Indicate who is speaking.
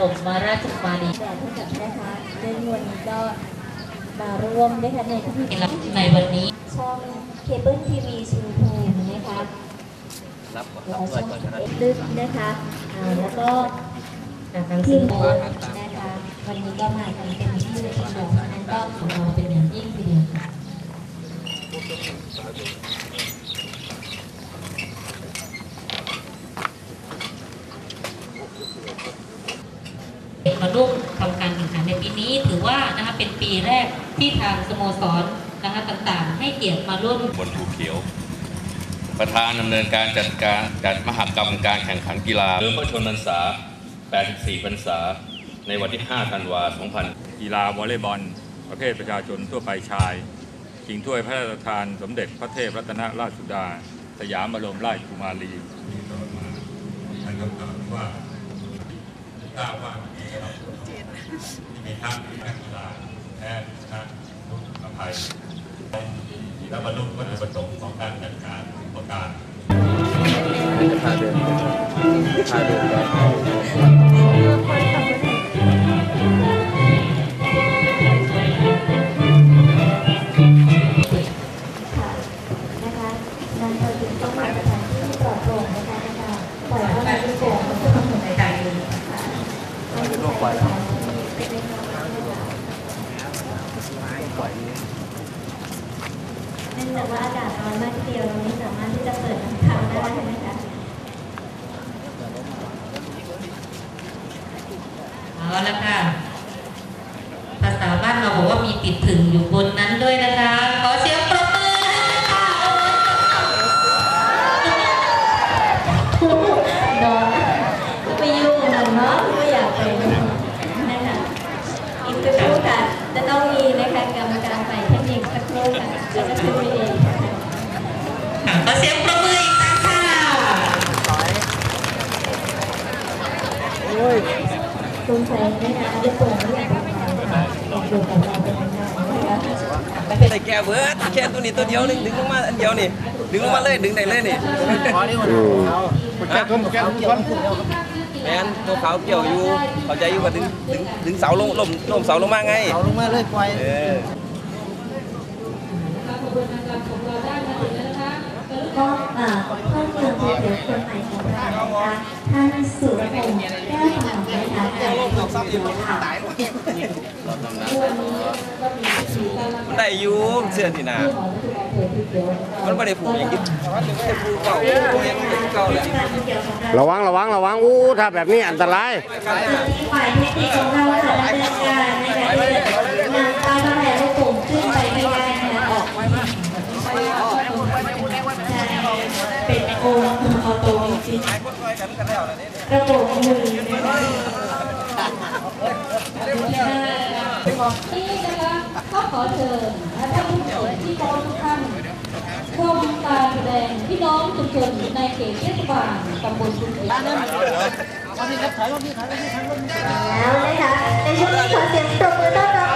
Speaker 1: ร
Speaker 2: มาราชบารี
Speaker 3: แต
Speaker 1: ่ผู้จัดนะคะในวันนี้ก็มาร่วมนะคะในพิธี
Speaker 4: ในวันนี้
Speaker 1: ช่องเคเบิลทีวีชิงภูมินะคะ
Speaker 2: รับรับ
Speaker 1: ช่อง
Speaker 2: ลึก
Speaker 1: นะคะแล้วก็
Speaker 4: ที
Speaker 1: มนะคะวันนี้ก็มากัเป็นที่เรียบร้อยนั้นก็
Speaker 4: ของเราเป็นอย่างยิ่งทีเดียวค่ะ มาร่วมทำการแข่งขันในปีนี้ ถือว่านะคะเป็นปีแรกที่ทางสโมสรนะคะต่างๆ ให้เกียรติมาร่วม
Speaker 5: บนภูเขียว ประธานดำเนินการจัดการจัดมหกรรมการแข่งขันกีฬาเริ่มพระชนพรรษา 84 พรรษา ในวันที่ 5 ธันวาคม 2000
Speaker 6: กีฬาวอลเลย์บอล ประเภทประชาชนทั่วไปชายชิงถ้วยพระราชทานสมเด็จพระเทพรัตนราชสุดา สยามบรมราชกุมารี
Speaker 7: ท่านก็กล่าวว่า ทราบว่าวันนี้เราที่มีทั้งนักกีฬาแพทย์นักลุกอภัยและบรรลุวัตถุประสงค์ของการจัดการประการ
Speaker 2: พาเดินพาเดิน
Speaker 1: เนื่องจากว่าอากาศร้อนมากทีเดียวเราไม่สามารถที่จะเปิดน้ำทางได้นะคะ
Speaker 4: เอาละค่ะ ภาษาบ้านเราบอกว่ามีติดถึงอยู่บนนั้นด้วยนะคะ ขอเสียงปรบมือ
Speaker 1: อีกครั้งค่ะคุณใช้นะคะได้โปร่งไม่อยากไปนะคะออกดูของเราเป็นยังไงนะคะ
Speaker 2: ใส่แก้วเบิร์ดแค่ตัวนี้ตัวเดียวนึงดึงลงมาอันเดียวนี่ดึงลงมาเลยดึงได้เลยนี่แก้ต้นแก้ต้นแมนตัวเขาเกี่ยวอยู่เขาใจอยู่ว่าดึงดึงดึงเสาลงลมลมเสาลงมาไงเสาลงมาเลยปล่อย เออ
Speaker 1: ก็เอ่อข้อมูลผู้เสียคนใหม่ของเรานะคะท่านสุรพงษ์แก้วสมองนะคะจากโรงพยาบาลค่ะ
Speaker 2: มันได้อยู่เสื้อที่หนามันไม่ได้ผูกอย่างที่มันไม่ได้ผูกเก่าผูกอย่างที่เก่าเลย
Speaker 8: ระวังระวังระวังอู้ถ้าแบบนี้อันตราย
Speaker 1: ฝ่ายเทคนิคของเราค่ะดำเนินการนะคะ เป็นโอนออโต้จริงๆระบบมือนะคะ
Speaker 9: นี่นะคะก็ขอเชิญท่านผู้ชมที่เคารพทุกท่านชมการแสดงพี่น้องชุมชนในเขตเทศบาลตำบลชุมพล
Speaker 1: แล้วนะคะในช่วงนี้ขอเสียงปรบมือต้อนรับ